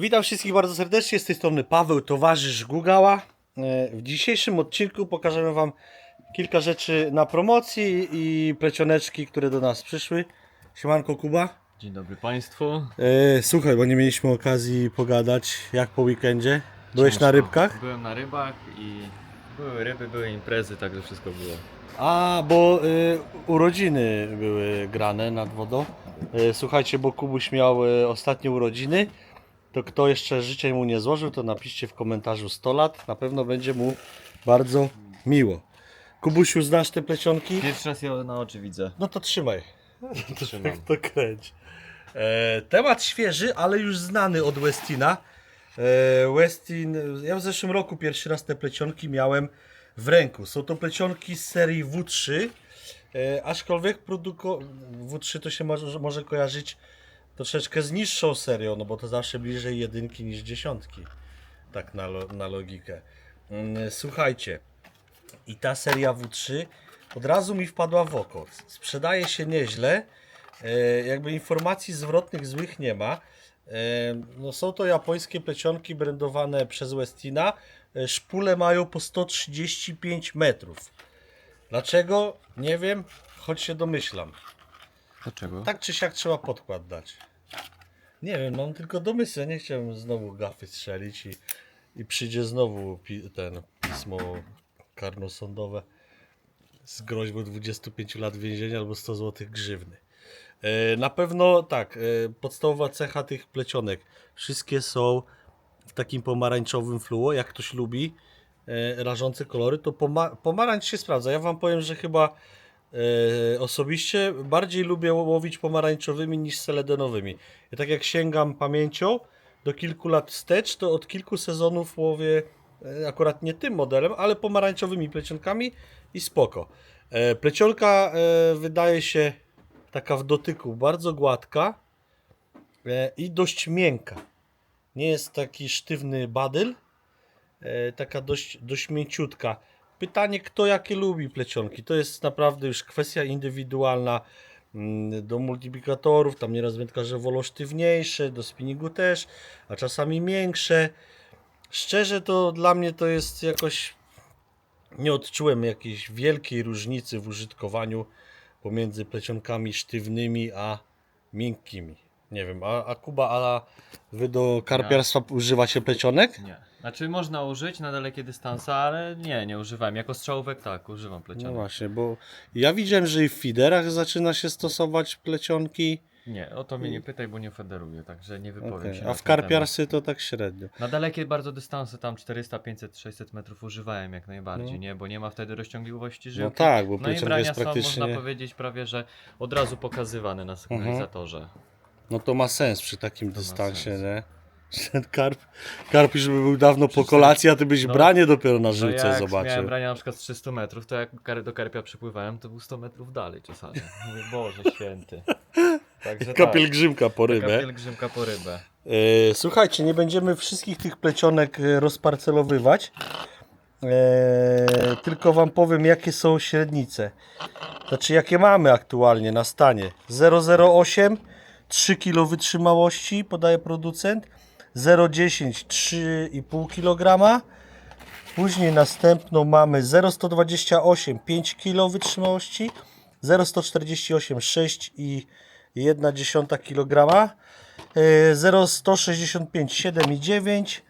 Witam wszystkich bardzo serdecznie, z tej strony Paweł, towarzysz Gugała. E, W dzisiejszym odcinku pokażemy Wam kilka rzeczy na promocji i plecioneczki, które do nas przyszły. Siemanko Kuba. Dzień dobry Państwu. E, słuchaj, bo nie mieliśmy okazji pogadać, jak po weekendzie. Byłeś na Ciężko. rybkach? Byłem na rybach i były ryby, były imprezy, także wszystko było. A, bo y, urodziny były grane nad wodą. Y, słuchajcie, bo Kubuś miał y, ostatnie urodziny. To kto jeszcze życzeń mu nie złożył, to napiszcie w komentarzu 100 lat. Na pewno będzie mu bardzo miło. Kubusiu, znasz te plecionki? Pierwszy raz je na oczy widzę. No to trzymaj. Trzymam. To kręć. E, temat świeży, ale już znany od Westina. E, Westin, ja w zeszłym roku pierwszy raz te plecionki miałem w ręku. Są to plecionki z serii W3, e, aczkolwiek produko... W3 to się może, może kojarzyć troszeczkę z niższą serią, no bo to zawsze bliżej jedynki niż dziesiątki. Tak na, lo, na logikę. Mm, Słuchajcie, i ta seria W3 od razu mi wpadła w oko. Sprzedaje się nieźle. E, jakby informacji zwrotnych złych nie ma. E, no są to japońskie plecionki brandowane przez Westina. E, Szpule mają po 135 metrów. Dlaczego? Nie wiem, choć się domyślam. Dlaczego? Tak czy siak trzeba podkład dać. Nie wiem, mam tylko domysły. Nie chciałem znowu gafy strzelić i, i przyjdzie znowu pi- ten pismo karnosądowe z groźbą 25 lat więzienia albo 100 zł grzywny. E, Na pewno tak, e, podstawowa cecha tych plecionek. Wszystkie są w takim pomarańczowym fluo. Jak ktoś lubi e, rażące kolory, to poma- pomarańcz się sprawdza. Ja wam powiem, że chyba e, osobiście bardziej lubię łowić pomarańczowymi niż seledenowymi. Ja tak jak sięgam pamięcią do kilku lat wstecz, to od kilku sezonów łowię e, akurat nie tym modelem, ale pomarańczowymi plecionkami i spoko. E, Plecionka wydaje się taka w dotyku bardzo gładka i dość miękka. Nie jest taki sztywny badyl, taka dość, dość mięciutka. Pytanie, kto jakie lubi plecionki. To jest naprawdę już kwestia indywidualna mm, do multiplikatorów. Tam nieraz wędkarze wolą sztywniejsze, do spinningu też, a czasami miększe. Szczerze to dla mnie to jest jakoś nie odczułem jakiejś wielkiej różnicy w użytkowaniu pomiędzy plecionkami sztywnymi a miękkimi. Nie wiem, a, a Kuba, a wy do karpiarstwa używacie plecionek? Nie. Znaczy można użyć na dalekie dystanse, ale nie, nie używałem. Jako strzałówek tak, używam No plecionek. właśnie, bo ja widziałem, że i w feederach zaczyna się stosować plecionki, nie, o to mnie nie pytaj, bo nie federuję, także nie wypowiem Okej, się a w ten temat. karpiarstwie to tak średnio. Na dalekie bardzo dystanse, tam 400, 500, 600 metrów używałem jak najbardziej, No. nie? Bo nie ma wtedy rozciągliwości żyłki. No tak, bo No i plecionka brania jest są, praktycznie... można powiedzieć, prawie że od razu pokazywane na sygnalizatorze. No to ma sens przy takim dystansie, sens. nie? Że Ten karp, karp już by był dawno po kolacji, a ty byś no, branie dopiero na No żyłce jak zobaczył. miałem brania na przykład z 300 metrów, to jak kar- do karpia przypływałem, to był 100 metrów dalej czasami. Mówię, Boże święty. Także Taka tak, pielgrzymka po taka rybę. pielgrzymka po rybę. E, słuchajcie, nie będziemy wszystkich tych plecionek e, rozparcelowywać. E, tylko wam powiem, jakie są średnice. Znaczy, jakie mamy aktualnie na stanie. 008, 3 kg wytrzymałości, podaje producent. 010, 3,5 kg. Później następną mamy 0,128, 5 kg wytrzymałości. 0,148, 6 i 1,1 kg. E, 0,165, 7,9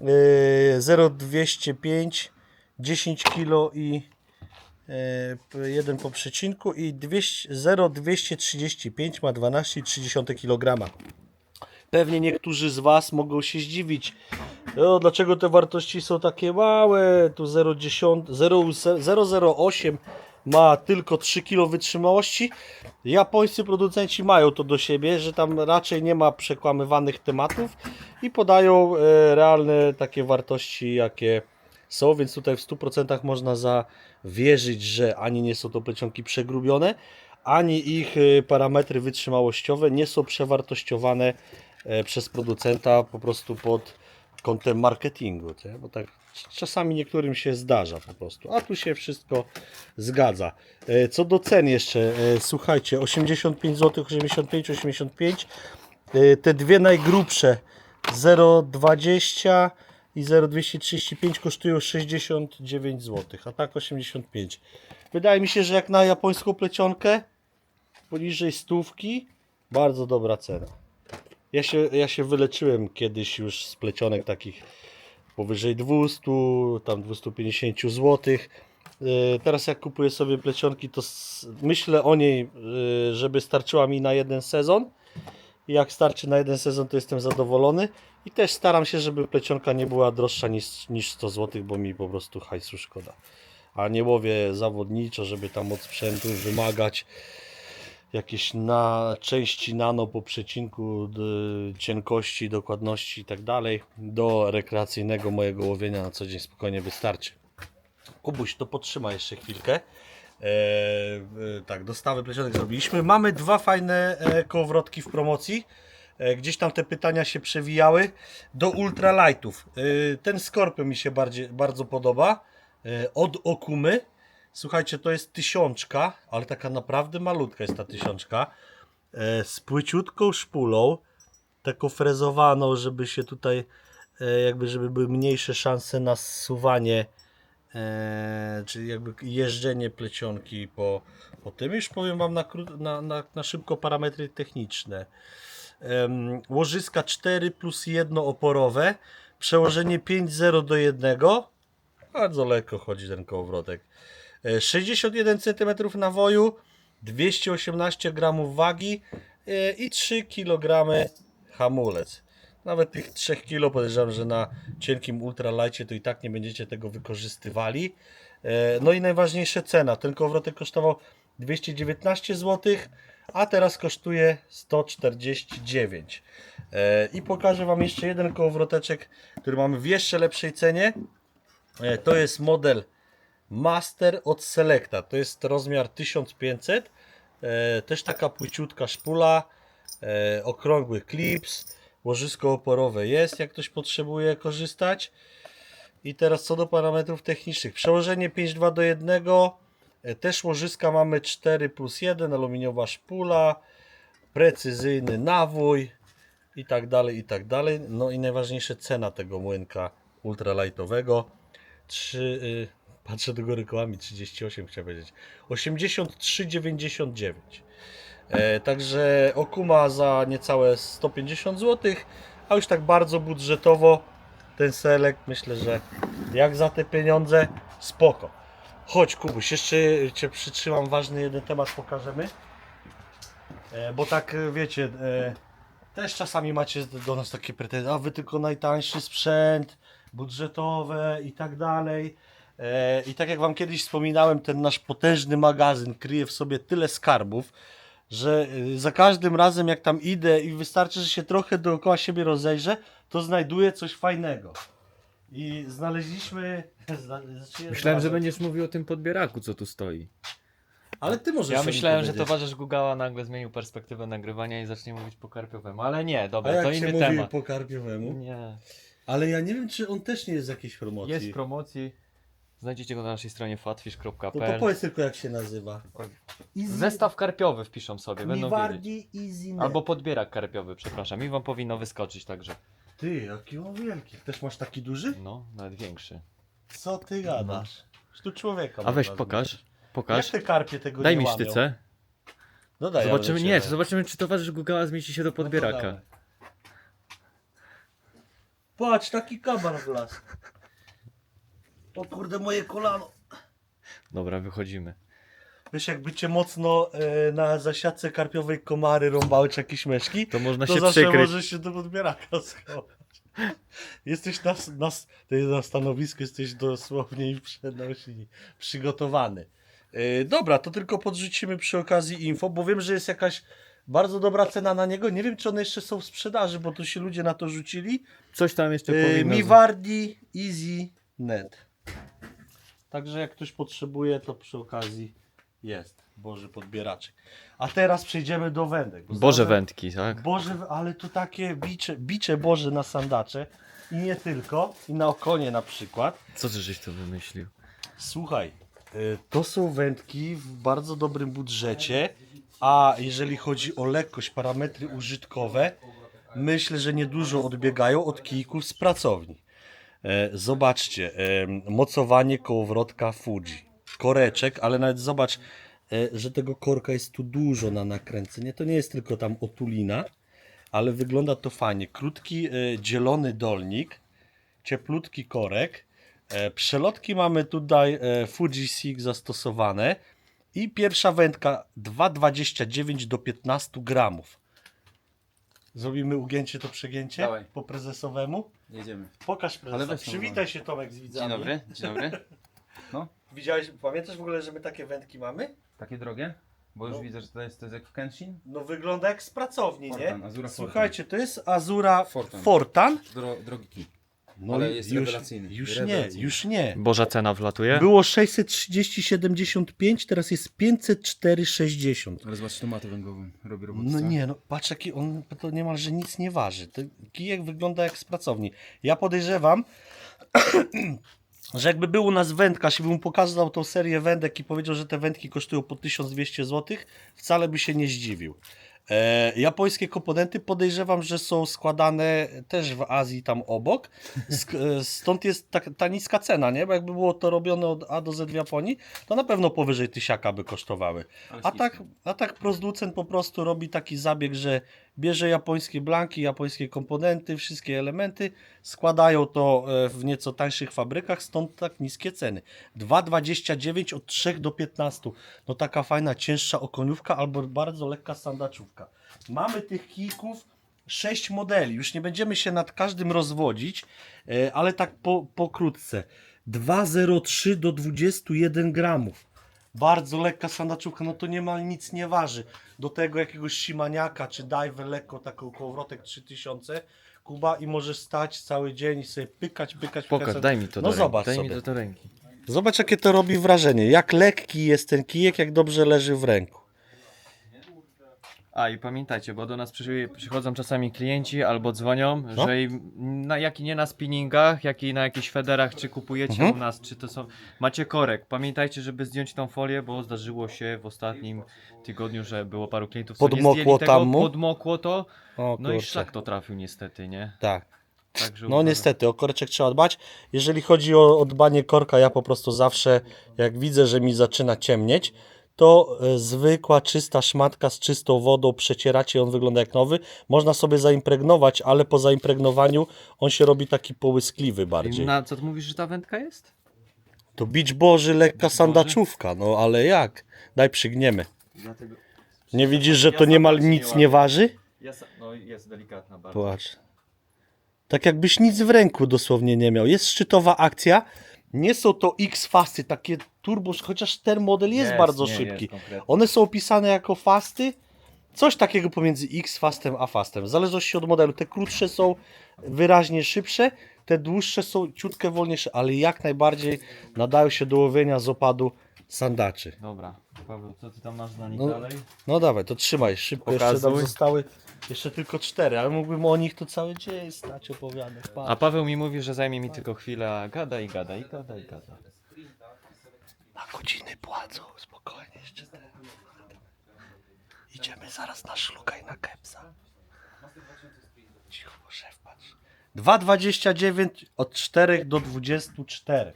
e, 0,205 10 kg i jeden po przecinku i 200 0,235 ma 12,3 kg. Pewnie niektórzy z Was mogą się zdziwić, o, dlaczego te wartości są takie małe. Tu 0,10 0,008 ma tylko 3 kg wytrzymałości. Japońscy producenci mają to do siebie, że tam raczej nie ma przekłamywanych tematów i podają e, realne takie wartości, jakie są, więc tutaj w 100% można zawierzyć, że ani nie są to plecionki przegrubione, ani ich e, parametry wytrzymałościowe nie są przewartościowane e, przez producenta po prostu pod kątem marketingu, nie? bo tak czasami niektórym się zdarza po prostu, a tu się wszystko zgadza. E, Co do cen jeszcze, e, słuchajcie, 85 zł, 85, 85, E, te dwie najgrubsze 0,20 i 0,235 kosztują 69 zł, a tak 85. Wydaje mi się, że jak na japońską plecionkę poniżej stówki, bardzo dobra cena. Ja się, ja się wyleczyłem kiedyś już z plecionek takich powyżej 200, tam 250 zł. Teraz jak kupuję sobie plecionki, to myślę o niej, y, żeby starczyła mi na jeden sezon. Jak starczy na jeden sezon, to jestem zadowolony. I też staram się, żeby plecionka nie była droższa niż, niż 100 zł, bo mi po prostu hajsu szkoda. A nie łowię zawodniczo, żeby tam od sprzętu wymagać jakieś na części nano po przecinku cienkości, dokładności i tak dalej. Do rekreacyjnego mojego łowienia na co dzień spokojnie wystarczy. Kubuś, to potrzyma jeszcze chwilkę. E, e, tak, dostawy plecionek zrobiliśmy. Mamy dwa fajne e, kołowrotki w promocji. E, gdzieś tam te pytania się przewijały. Do ultralightów. E, ten Scorpio mi się bardziej, bardzo podoba. E, od Okumy. Słuchajcie, to jest tysiączka, ale taka naprawdę malutka jest ta tysiączka. Z płyciutką szpulą, taką frezowaną, żeby się tutaj, jakby, żeby były mniejsze szanse na zsuwanie, czyli jakby jeżdżenie plecionki po, po tym. Już powiem Wam na, na, na, na szybko parametry techniczne. Łożyska 4 plus 1 oporowe, przełożenie 5-0 do 1. Bardzo lekko chodzi ten kołowrotek. E, 61 cm nawoju, 218 g wagi e, i 3 kg hamulec. Nawet tych 3 kg podejrzewam, że na cienkim ultralajcie to i tak nie będziecie tego wykorzystywali. E, No i najważniejsze cena. Ten kołowrotek kosztował 219 zł, a teraz kosztuje 149. E, I pokażę Wam jeszcze jeden kołowroteczek, który mamy w jeszcze lepszej cenie. E, To jest model Master od Selecta. To jest rozmiar 1500. E, też taka płyciutka szpula, okrągły klips, łożysko oporowe jest, jak ktoś potrzebuje korzystać. I teraz co do parametrów technicznych. Przełożenie 5.2 do 1. E, też łożyska mamy 4 plus 1, aluminiowa szpula, precyzyjny nawój i tak dalej, i tak dalej. No i najważniejsze cena tego młynka ultralightowego. 3, y, patrzę do góry kołami 38 chciałem powiedzieć. 83,99. E, także Okuma za niecałe 150 zł, a już tak bardzo budżetowo ten selek myślę, że jak za te pieniądze spoko. Chodź Kubuś, jeszcze Cię przytrzymam, ważny jeden temat pokażemy. E, bo tak e, wiecie, e, też czasami macie do nas takie pretensje, a wy tylko najtańszy sprzęt, budżetowe i tak dalej. E, I tak jak Wam kiedyś wspominałem, ten nasz potężny magazyn kryje w sobie tyle skarbów, że y, za każdym razem jak tam idę i wystarczy, że się trochę dookoła siebie rozejrzę, to znajduję coś fajnego. I znaleźliśmy... Zna, znaczy, Myślałem, że będziesz mówił o tym podbieraku, co tu stoi. Ale Ty możesz Ja myślałem, że powiedzieć. towarzysz Gugała nagle zmienił perspektywę nagrywania i zacznie mówić po karpiowemu, ale nie, A dobra, jak to się inny mówi temat. po karpiowemu? Nie. Ale ja nie wiem, czy on też nie jest z jakiejś promocji. Jest w promocji. Znajdziecie go na naszej stronie to, to fatfish.pl. powiedz tylko jak się nazywa. Easy, Zestaw karpiowy wpiszą sobie, będą wiedzieć. Miwardi Easy Net. Albo podbierak karpiowy, przepraszam. I wam powinno wyskoczyć także. Ty, jaki on wielki. Też masz taki duży? No, nawet większy. Co ty gadasz? Że Tu człowieka A weź pokaż. Pokaż. Jak te karpie tego Daj nie mi łamią? sztycę. No daj, Zobaczymy, nie, zobaczymy czy towarzysz Gugała zmieści się do No to podbieraka. dawaj. Patrz, taki kabar w las. O kurde, moje kolano. Dobra, wychodzimy. Wiesz, jakby cię mocno e, na zasiadce karpiowej komary rąbały czy jakieś myszki, To można to się zawsze przykryć. możesz się do podbieraka schować. Jesteś na, na, na stanowisku, jesteś dosłownie i przenosi przygotowany. Yy, dobra, to tylko podrzucimy przy okazji info, bo wiem, że jest jakaś bardzo dobra cena na niego. Nie wiem, czy one jeszcze są w sprzedaży, bo tu się ludzie na to rzucili. Coś tam jeszcze Yy, powinno... Miwardi Easy Net. Także jak ktoś potrzebuje, to przy okazji jest. Boży podbieraczek. A teraz przejdziemy do wędek. bo Boże wędki, tak? Boże, ale tu takie bicze, bicze Boże na sandacze i nie tylko, i na okonie na przykład. Co ty żeś to wymyślił? Słuchaj, y, to są wędki w bardzo dobrym budżecie, a jeżeli chodzi o lekkość, parametry użytkowe, myślę, że niedużo odbiegają od kijków z pracowni. E, zobaczcie, mocowanie kołowrotka Fuji. Koreczek, ale nawet zobacz, że tego korka jest tu dużo na nakręcenie. To nie jest tylko tam otulina, ale wygląda to fajnie. Krótki, e, dzielony dolnik, cieplutki korek. E, przelotki mamy tutaj e, Fuji Sig zastosowane i pierwsza wędka 2,29 do 15 gramów. Zrobimy ugięcie to przegięcie Dawaj. po prezesowemu. Jedziemy. Pokaż Ale prezesa. weź tą Przywitaj się Tomek z widzami. Dzień dobry, dzień dobry. No, Widziałeś, pamiętasz w ogóle, że my takie wędki mamy? Takie drogie? Bo już No. widzę, że to jest, to jest jak w Kenshin. No wygląda jak z pracowni, Fortan, nie? Azura Słuchajcie, to jest Azura Fortan. Fortan. Dro, drogi kij. No Ale i jest już, rewelacyjny. już nie, Rewelacyjny. już nie. Boża cena wlatuje. Było 630,75, teraz jest 504,60. Ale zobacz tomatę węglową. Robi robotę. No nie, no patrz jaki on to niemalże nic nie waży. Ten kijek wygląda jak z pracowni. Ja podejrzewam, że jakby był u nas wędkarz i by mu pokazał tą serię wędek i powiedział, że te wędki kosztują po 1200 zł, wcale by się nie zdziwił. E, japońskie komponenty podejrzewam, że są składane też w Azji tam obok. E, stąd jest ta, ta niska cena, nie? Bo jakby było to robione od A do Z w Japonii, to na pewno powyżej tysiaka by kosztowały. A tak, a tak producent po prostu robi taki zabieg, że bierze japońskie blanki, japońskie komponenty, wszystkie elementy, składają to e, w nieco tańszych fabrykach, stąd tak niskie ceny. 2,29 od 3 do 15. No taka fajna, cięższa okoniówka albo bardzo lekka sandaczówka. Mamy tych kijków 6 modeli. Już nie będziemy się nad każdym rozwodzić, e, ale tak po, pokrótce. 2,03 do 21 gramów. Bardzo lekka sandaczówka, no to niemal nic nie waży. Do tego jakiegoś simaniaka czy dajwę lekko, taką kołowrotek 3000, Kuba i możesz stać cały dzień i sobie pykać, pykać, Pokaż, pykać. daj mi to No do zobacz ręki. Daj sobie. mi to do ręki. Zobacz jakie to robi wrażenie. Jak lekki jest ten kijek, jak dobrze leży w ręku. A i pamiętajcie, bo do nas przy, przychodzą czasami klienci albo dzwonią, że im, na, jak i nie na spinningach, jak i na jakichś federach, czy kupujecie Mhm. u nas, czy to są. Macie korek. Pamiętajcie, żeby zdjąć tą folię, bo zdarzyło się w ostatnim tygodniu, że było paru klientów, co nie Podmokło zdjęli tego, tam mu? Podmokło to. O, No i kurczę. szlak to trafił niestety, nie? Tak. Także No uważam- niestety, o koreczek trzeba dbać. Jeżeli chodzi o, o dbanie korka, ja po prostu zawsze, jak widzę, że mi zaczyna ciemnieć, to e, zwykła, czysta szmatka z czystą wodą przecieracie, on wygląda jak nowy. Można sobie zaimpregnować, ale po zaimpregnowaniu on się robi taki połyskliwy I bardziej. Na co ty mówisz, że ta wędka jest? To bicz boży, lekka sandaczówka, no ale jak? Daj przygniemy. Dlatego... Nie widzisz, że Ja to niemal nic nie waży? Jest, no jest delikatna bardzo. Płacz. Tak jakbyś nic w ręku dosłownie nie miał. Jest szczytowa akcja. Nie są to X-fasty, takie turbo, chociaż ten model jest, bardzo nie, szybki. Jest. One są opisane jako fasty. Coś takiego pomiędzy X-fastem a fastem. W zależności od modelu. Te krótsze są wyraźnie szybsze, te dłuższe są ciutkę wolniejsze, ale jak najbardziej nadają się do łowienia z opadu sandaczy. Dobra, Paweł, co ty tam masz dla nich No, dalej? No dawaj, to trzymaj, szybko. Jeszcze Pokazuj. tam zostały jeszcze tylko cztery, ale mógłbym o nich to cały dzień stać opowiadać. Patrz. A Paweł mi mówi, że zajmie mi tylko chwilę, a gada i gada i gada i gada. Na godziny płacą, spokojnie jeszcze te. Idziemy zaraz na szluka i na kepsa. Cicho, bo szef patrzy. 2,29 od 4 do 24.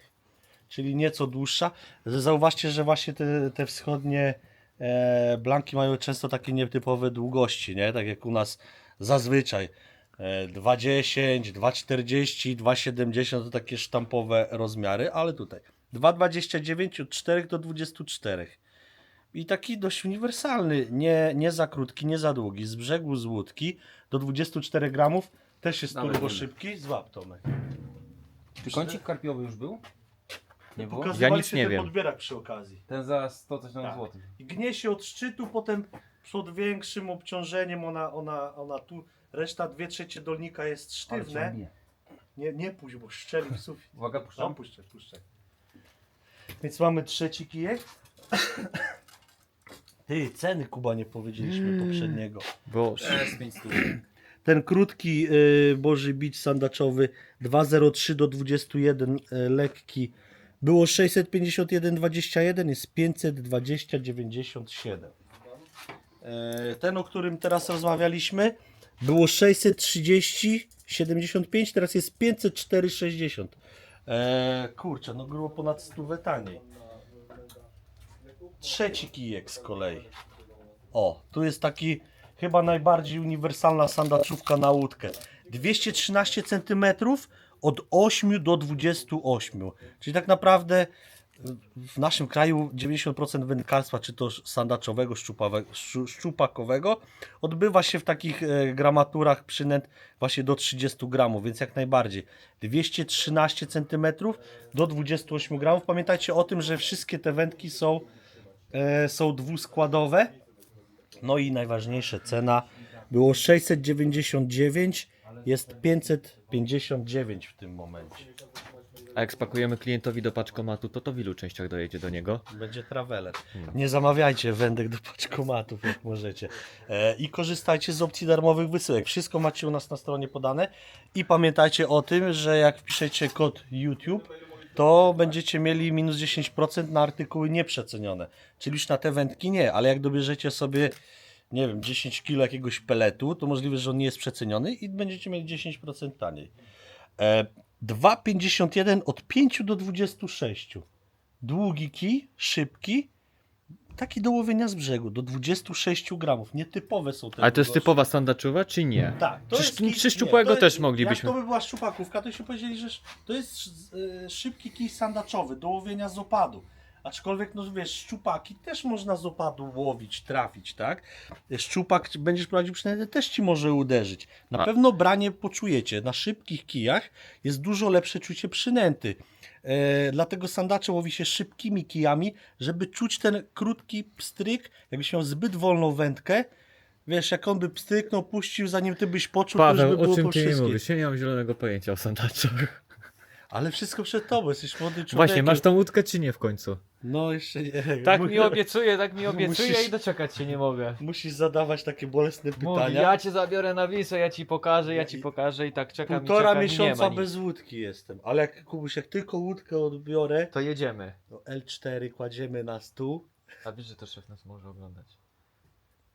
Czyli nieco dłuższa. Zauważcie, że właśnie te, te wschodnie e, blanki mają często takie nietypowe długości, nie? Tak jak u nas zazwyczaj. E, 2,10, 2,40, 2,70 to takie sztampowe rozmiary, ale tutaj 2,29 od 4 do 24. I taki dość uniwersalny, nie, nie za krótki, nie za długi. Z brzegu z łódki do 24 gramów też jest Dawaj, turbo szybki. Złap Tomek. Czy kącik karpiowy już był? Nie było? Pokazywaliście nie ten wiem. podbierak przy okazji. Ten za 100 coś tam Tak. złotych. I gnie się od szczytu, potem przed większym obciążeniem ona, ona, ona tu, reszta dwie trzecie dolnika jest Ale sztywne. ciągnie. Nie, nie pójdź, bo szczeli w sufit. Uwaga, No, puszczam. puszczę, puszczę. Więc mamy trzeci kijek. Ty, ceny Kuba nie powiedzieliśmy poprzedniego. Boże. S 5 stóp. Ten krótki y, Boży Bić sandaczowy 2,03 do 21 y, lekki było 651,21 jest 520,97 E, Ten, o którym teraz rozmawialiśmy Było 630, 75, teraz jest 504,60. Eee, kurczę, no było ponad stówę taniej. Trzeci kijek z kolei. O, tu jest taki chyba najbardziej uniwersalna sandaczówka na łódkę. 213 cm od 8 do 28. Czyli tak naprawdę w naszym kraju 90% wędkarstwa, czy to sandaczowego, szczupakowego, odbywa się w takich e, gramaturach przynęt właśnie do 30 gramów, więc jak najbardziej. 213 cm do 28 gramów. Pamiętajcie o tym, że wszystkie te wędki są, e, są dwuskładowe. No i najważniejsze, cena było 699, jest 559 w tym momencie. A jak spakujemy klientowi do paczkomatu, to to w ilu częściach dojedzie do niego? Będzie traveler. Nie zamawiajcie wędek do paczkomatów, jak możecie. E, I korzystajcie z opcji darmowych wysyłek. Wszystko macie u nas na stronie podane. I pamiętajcie o tym, że jak wpiszecie kod YouTube, to będziecie mieli minus 10% na artykuły nieprzecenione. Czyli już na te wędki nie, ale jak dobierzecie sobie, nie wiem, 10 kg jakiegoś peletu, to możliwe, że on nie jest przeceniony i będziecie mieli 10% taniej. E, 2,51 od 5 do 26. Długi kij, szybki, taki do łowienia z brzegu, do 26 gramów. Nietypowe są te Ale to jest długości. typowa sandaczuwa, czy nie? Tak, to Czy- jest kij, czy szczupłego też jest- moglibyśmy- Jak to by była szczupakówka, to się powiedzieli, że to jest e, szybki kij sandaczowy do łowienia z opadu. Aczkolwiek, no wiesz, szczupaki też można z opadu łowić, trafić, tak? Szczupak, będziesz prowadził przynętę, też ci może uderzyć. Na A- pewno branie poczujecie. Na szybkich kijach jest dużo lepsze czucie przynęty. E, dlatego sandacze łowi się szybkimi kijami, żeby czuć ten krótki pstryk. Jakbyś miał zbyt wolną wędkę, wiesz, jak on by pstryknął, puścił, zanim ty byś poczuł, to już by Paweł, było o czym ty nie wszystkim. mówisz? Ja nie mam zielonego pojęcia o sandaczach. Ale wszystko przed tobą, jesteś młody człowiek. Właśnie, masz tą łódkę czy nie w końcu? No jeszcze nie. Tak mi obiecuje, tak mi obiecuje Musisz- i doczekać się nie mogę. Musisz zadawać takie bolesne Mówi, pytania. ja cię zabiorę na Wisłę, ja ci pokażę, ja ci I- pokażę i tak czekam i Półtora czekam i nie ma miesiąca nic. bez łódki jestem. Ale jak Kubuś, jak tylko łódkę odbiorę, To jedziemy. to L4 kładziemy na stół. A wiesz, że to szef nas może oglądać.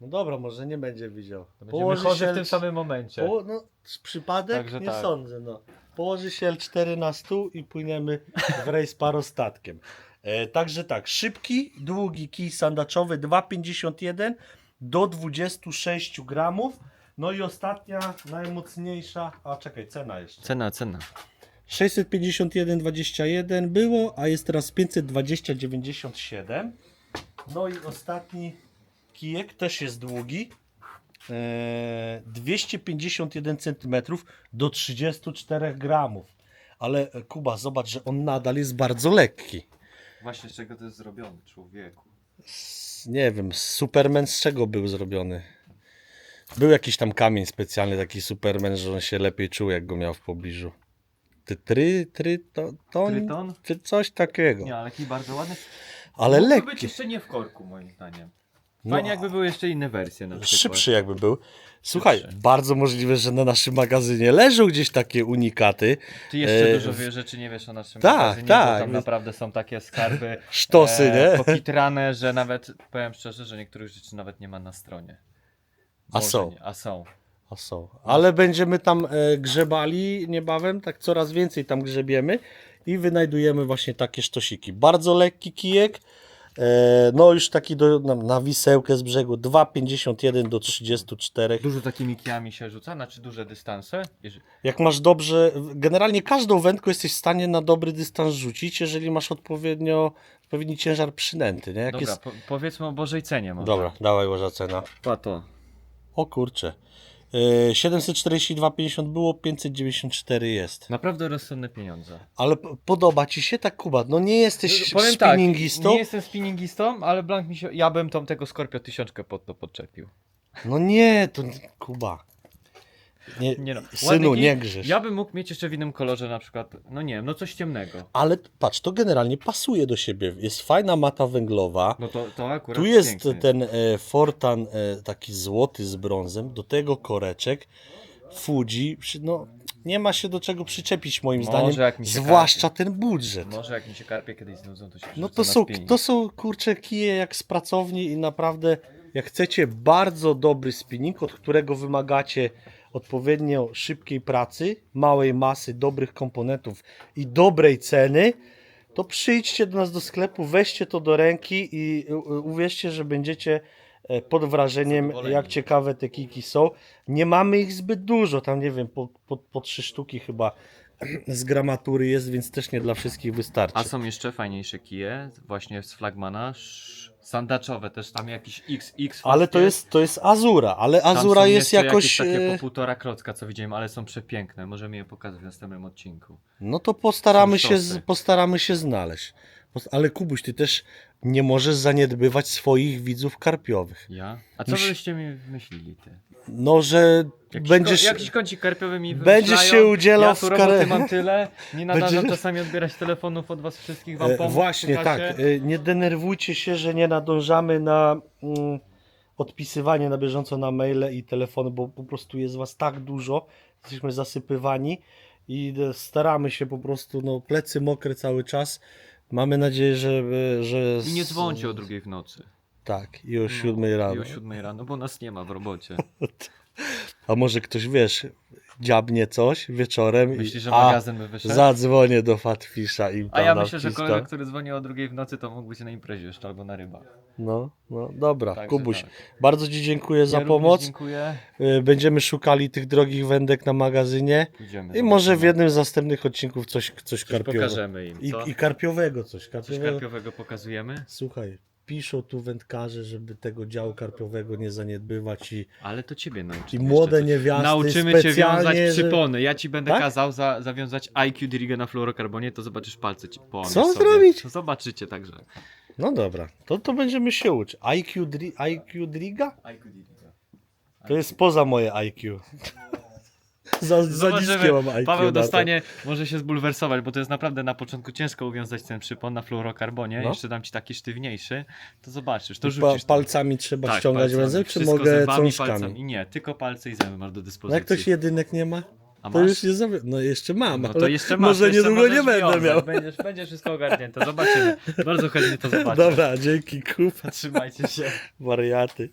No dobra, może nie będzie widział. To będziemy chorzy w tym L4 samym momencie. Po, no, z przypadek? Także nie tak. sądzę, no. Położy się L4 na stół i płyniemy w rejs parostatkiem. E, także tak, szybki, długi kij sandaczowy 2,51 do 26 gramów. No i ostatnia, najmocniejsza, a czekaj, cena jeszcze. Cena, cena. 651,21 było, a jest teraz 520,97. No i ostatni kijek też jest długi. Eee, 251 cm do 34 gramów. Ale e, Kuba, zobacz, że on nadal jest bardzo lekki. Właśnie z czego to jest zrobione, człowieku? Z, nie wiem, Superman z czego był zrobiony? Był jakiś tam kamień specjalny, taki Superman, że on się lepiej czuł, jak go miał w pobliżu. Ty, try, try, to, to, Tryton? czy coś takiego. Nie, ale jaki bardzo ładny. Ale Mógłby lekki. być jeszcze nie w korku, moim zdaniem. No, Fajnie jakby były jeszcze inne wersje na przykład. Szybszy jakby był. Słuchaj, Szybszy. bardzo możliwe, że na naszym magazynie leżą gdzieś takie unikaty. Ty jeszcze E, dużo rzeczy nie wiesz o naszym Tak, magazynie, tak, bo tam naprawdę są takie skarby Sztosy, e, nie? pokitrane, że nawet, powiem szczerze, że niektórych rzeczy nawet nie ma na stronie. A są. Nie, a są. O, są. Ale będziemy tam e, grzebali niebawem, tak coraz więcej tam grzebiemy i wynajdujemy właśnie takie sztosiki. Bardzo lekki kijek, no już taki do, na, na wisełkę z brzegu 2,51 do 34. Dużo takimi kijami się rzuca, znaczy duże dystanse. Jeże- Jak masz dobrze, generalnie każdą wędkę jesteś w stanie na dobry dystans rzucić, jeżeli masz odpowiednio, odpowiedni ciężar przynęty. Nie? Jak Dobra, jest... po, powiedzmy o Bożej cenie może. Dobra, dawaj łoża cena. Pa to. O kurczę. Yy, 742,50 było, 594 jest. Naprawdę rozsądne pieniądze. Ale podoba ci się tak, Kuba? No nie jesteś Powiem tak, spinningistą? nie jestem spinningistą, ale Blank mi się, ja bym tą tego Skorpio tysiączkę pod to podczepił. No nie, to Kuba. Nie, Nie no, synu, ładny nie grzesz. Ja bym mógł mieć jeszcze w innym kolorze na przykład, no nie wiem, no coś ciemnego. Ale patrz, to generalnie pasuje do siebie. Jest fajna mata węglowa. No to, to akurat Tu jest piękny. ten e, Fortan e, taki złoty z brązem, do tego koreczek, Fuji, no nie ma się do czego przyczepić moim Może zdaniem, jak mi się zwłaszcza ten budżet. Może jak mi się karpie kiedyś znudzą, to się No to są, to są kurcze kije jak z pracowni i naprawdę Jak chcecie bardzo dobry spinning, od którego wymagacie odpowiednio szybkiej pracy, małej masy, dobrych komponentów i dobrej ceny, to przyjdźcie do nas do sklepu, weźcie to do ręki i uwierzcie, że będziecie e, pod wrażeniem, Zadowoleni. jak ciekawe te kiki są. Nie mamy ich zbyt dużo, tam nie wiem, po, po, po trzy sztuki chyba z gramatury jest, więc też nie dla wszystkich wystarczy. A są jeszcze fajniejsze kije, właśnie z flagmana, sandaczowe, też tam jakiś XX. Ale to jest, to jest Azura, ale Azura jest jakoś... takie e, po półtora klocka, co widziałem, ale są przepiękne. Możemy je pokazać w następnym odcinku. No to postaramy się, postaramy się znaleźć. Ale Kubuś, ty też nie możesz zaniedbywać swoich widzów karpiowych. Ja? A co Musi- byście mi myśleli, ty? No, że Jakiś, będziesz... ko- jakiś kącik karpiowy mi Będziesz się udzielał ja w tu kar- roboty mam tyle, nie nadążam Będziesz- czasami odbierać telefonów od was wszystkich, wam E, pomóc Właśnie, tak. E, Nie denerwujcie się, że nie nadążamy na mm, odpisywanie na bieżąco na maile i telefony, bo po prostu jest was tak dużo, jesteśmy zasypywani i e, staramy się po prostu, no plecy mokre cały czas. Mamy nadzieję, że... że I nie dzwońcie o drugiej w nocy. Tak, i o No, siódmej rano. I o siódmej rano, bo nas nie ma w robocie. A może ktoś, wiesz, dziabnie coś wieczorem Myślisz, i że a, magazyn by wyszedł? zadzwonię do Fatfisha i A ja myślę, że kolega, który dzwoni o drugiej w nocy, to mógł być na imprezie jeszcze albo na rybach. No, no, dobra, Także Kubuś, tak. bardzo Ci dziękuję za Ja również pomoc. Dziękuję. Y, Będziemy szukali tych drogich wędek na magazynie Pójdziemy. i może w jednym z następnych odcinków coś, coś Coś karpiowego. pokażemy im, I? I karpiowego coś. Coś Karpiowego. karpiowego pokazujemy? Słuchaj, piszą tu wędkarze, żeby tego działu karpiowego nie zaniedbywać i, Ale to ciebie nauczymy. i jeszcze młode coś. niewiasty Nauczymy cię wiązać specjalnie, że- przypony. Ja ci będę Tak? kazał za, zawiązać IQ Diriga na fluorokarbonie, to zobaczysz palce ci połamiesz Co sobie. zrobić? To Zobaczycie także. No dobra, to, to będziemy się uczyć. IQ, dri, IQ Driga? IQ Diriga. To jest poza moje IQ. Za, za niskie mam IQ. Paweł dostanie, może się zbulwersować, bo to jest naprawdę na początku ciężko uwiązać ten przypon na fluorokarbonie. No. Jeszcze dam ci taki sztywniejszy, to zobaczysz, to pa, rzucisz. palcami trzeba Tak, ściągać palcami. węzeł, czy Wszystko mogę zębami, palcami. Nie, tylko palce i zęby masz do No dyspozycji. jak ktoś jedynek nie ma, A to masz? już nie zawie... No jeszcze mam, No to jeszcze masz, może jeszcze niedługo nie będę wiązać. miał. Będziesz, będzie wszystko ogarnięte, zobaczymy. Bardzo chętnie to zobaczę. Dobra, dzięki kup, Trzymajcie się. wariaty.